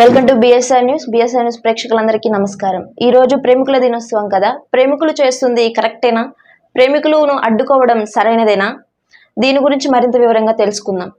Welcome to BSR news. BSR news ప్రేక్షకులందరికీ నమస్కారం. ఈ రోజు ప్రేమికుల దినోత్సవం కదా? ప్రేమికులు చేస్తుంది కరెక్టేనా? ప్రేమికులను అడ్డుకోవడం సరైనదేనా? దీని గురించి మరింత వివరంగా తెలుసుకుందాం.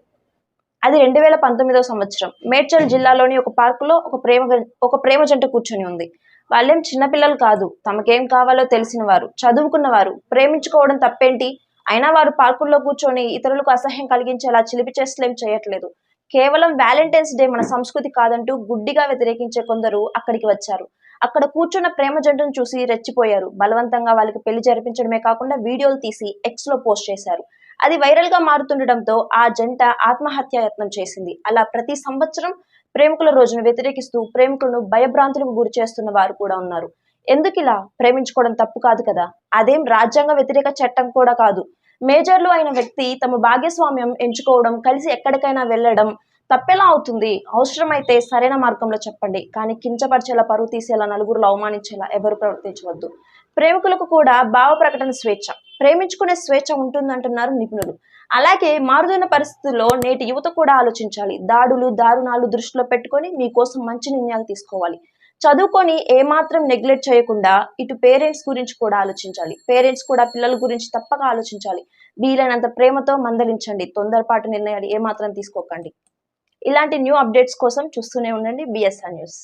అది రెండు వేల పంతొమ్మిదవ సంవత్సరం. మేడ్చల్ జిల్లాలోని ఒక పార్కులో ఒక ప్రేమ ఒక ప్రేమ జంట కూర్చొని ఉంది. వాళ్ళేం చిన్నపిల్లలు కాదు. తమకేం కావాలో తెలిసిన వారు చదువుకున్న వారు ప్రేమించుకోవడం తప్పేంటి? అయినా వారు పార్కుల్లో కూర్చొని ఇతరులకు అసహ్యం కలిగించేలా చిలిపి చేస్తలేం చేయట్లేదు. కేవలం వ్యాలంటైన్స్ డే మన సంస్కృతి కాదంటూ గుడ్డిగా వ్యతిరేకించే కొందరు అక్కడికి వచ్చారు. అక్కడ కూర్చున్న ప్రేమ జంటను చూసి రెచ్చిపోయారు. బలవంతంగా వాళ్ళకి పెళ్ళి జరిపించడమే కాకుండా వీడియోలు తీసి ఎక్స్లో పోస్ట్ చేశారు. అది వైరల్గా మారుతుండటంతో ఆ జంట ఆత్మహత్య యత్నం చేసింది. అలా ప్రతి సంవత్సరం ప్రేమికుల రోజును వ్యతిరేకిస్తూ ప్రేమికులను భయభ్రాంతులకు గురి చేస్తున్న వారు కూడా ఉన్నారు. ఎందుకు ఇలా ప్రేమించుకోవడం తప్పు కాదు కదా? అదేం రాజ్యాంగ వ్యతిరేక చట్టం కూడా కాదు. మేజర్లు అయిన వ్యక్తి తమ భాగస్వామ్యం ఎంచుకోవడం కలిసి ఎక్కడికైనా వెళ్ళడం తప్పెలా అవుతుంది? అవసరమైతే సరైన మార్గంలో చెప్పండి. కానీ కించపరిచేలా పరువు తీసేలా నలుగురులో అవమానించేలా ఎవరు ప్రవర్తించవద్దు. ప్రేమికులకు కూడా భావ ప్రకటన స్వేచ్ఛ. ప్రేమించుకునే స్వేచ్ఛ ఉంటుందంటున్నారు నిపుణులు. అలాగే మారుతున్న పరిస్థితుల్లో నేటి యువత కూడా ఆలోచించాలి. దాడులు దారుణాలు దృష్టిలో పెట్టుకొని మీకోసం మంచి నిర్ణయాలు తీసుకోవాలి. చదువుకొని ఏమాత్రం నెగ్లెక్ట్ చేయకుండా ఇటు పేరెంట్స్ గురించి కూడా ఆలోచించాలి. పేరెంట్స్ కూడా పిల్లల గురించి తప్పక ఆలోచించాలి. వీలైనంత ప్రేమతో మందలించండి. తొందరపాటు నిర్ణయాలు ఏమాత్రం తీసుకోకండి. ఇలాంటి న్యూ అప్డేట్స్ కోసం చూస్తూనే ఉండండి. BSR news.